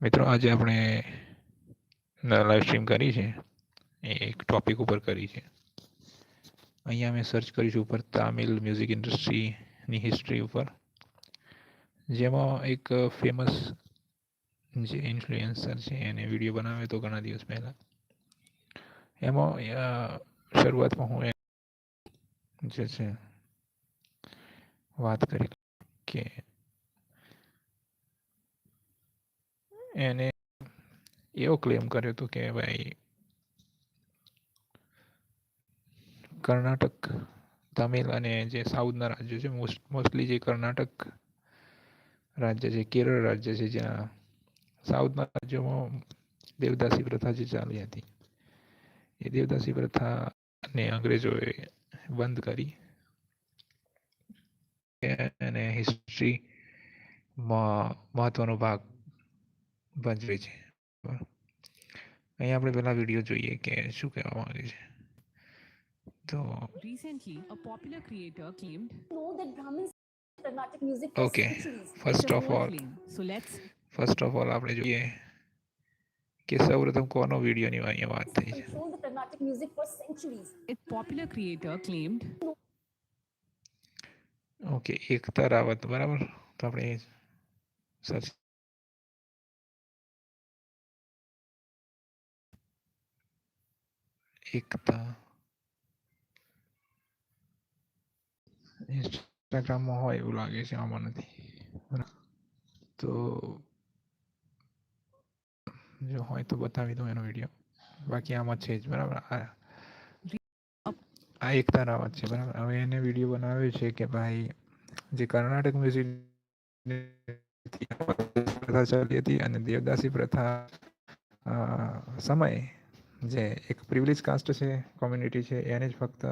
મિત્રો, આજે આપણે લાઈવ સ્ટ્રીમ કરી છે. એ એક ટોપિક ઉપર કરી છે. અહીંયા અમે સર્ચ કરીશું ઉપર તામિલ મ્યુઝિક ઇન્ડસ્ટ્રીની હિસ્ટ્રી ઉપર. જેમાં એક ફેમસ જે ઇન્ફ્લુએન્સર છે, એને વીડિયો બનાવ્યો હતો ઘણા દિવસ પહેલાં. એમાં શરૂઆતમાં હું જે છે, વાત કરી કે એને એવો ક્લેમ કર્યો હતો કે ભાઈ કર્ણાટક, તમિલ અને જે સાઉથના રાજ્યો છે, મોસ્ટ, મોસ્ટલી જે કર્ણાટક રાજ્ય છે, કેરળ રાજ્ય છે, જ્યાં સાઉથના રાજ્યોમાં દેવદાસી પ્રથા જે ચાલી હતી, એ દેવદાસી પ્રથાને અંગ્રેજોએ બંધ કરી અને હિસ્ટ્રીમાં મહત્વનો ભાગ ભજવે છે બરાબર. અહીંયા આપણે પહેલા વિડીયો જોઈએ કે શું કહેવા માંગે છે તો Recently, a popular creator claimed know that Brahmins Carnatic music for Okay. centuries. it's first a of bold all claim. So let's first of all આપણે જોઈએ કે સૌપ્રથમ કોનો વિડીયોની અહીંયા વાત થઈ છે Control the Carnatic music for centuries. a popular creator claimed okay Ekta Rawat બરાબર તો આપણે સર્ચ એકતા. ઇન્સ્ટાગ્રામમાં હોય એવું લાગે છે આમાં નથી. તો જો હોય તો બતાવી દઉં એનો વીડિયો. બાકી આમાં છે જ, બરાબર? આ આ એકતા રાવત છે, બરાબર? હવે એને વીડિયો બનાવ્યો છે કે ભાઈ, જે કર્ણાટક મ્યુઝિક પ્રથા ચાલી હતી અને દેવદાસી પ્રથા સમયે જે એક પ્રિવિલેજ કાસ્ટ છે કોમ્યુનિટી છે, એને જ ફક્ત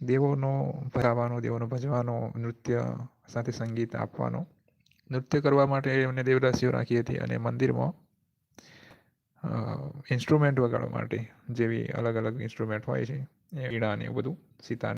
દેવોનો ભરાવાનો, દેવોનો ભજવાનો, નૃત્ય સાથે સંગીત આપવાનો. નૃત્ય કરવા માટે એમને દેવદાસીઓ રાખી હતી અને મંદિરમાં ઇન્સ્ટ્રુમેન્ટ વગાડવા માટે જેવી અલગ અલગ ઇન્સ્ટ્રુમેન્ટ હોય છે વીણા ને એવું બધું સિતાર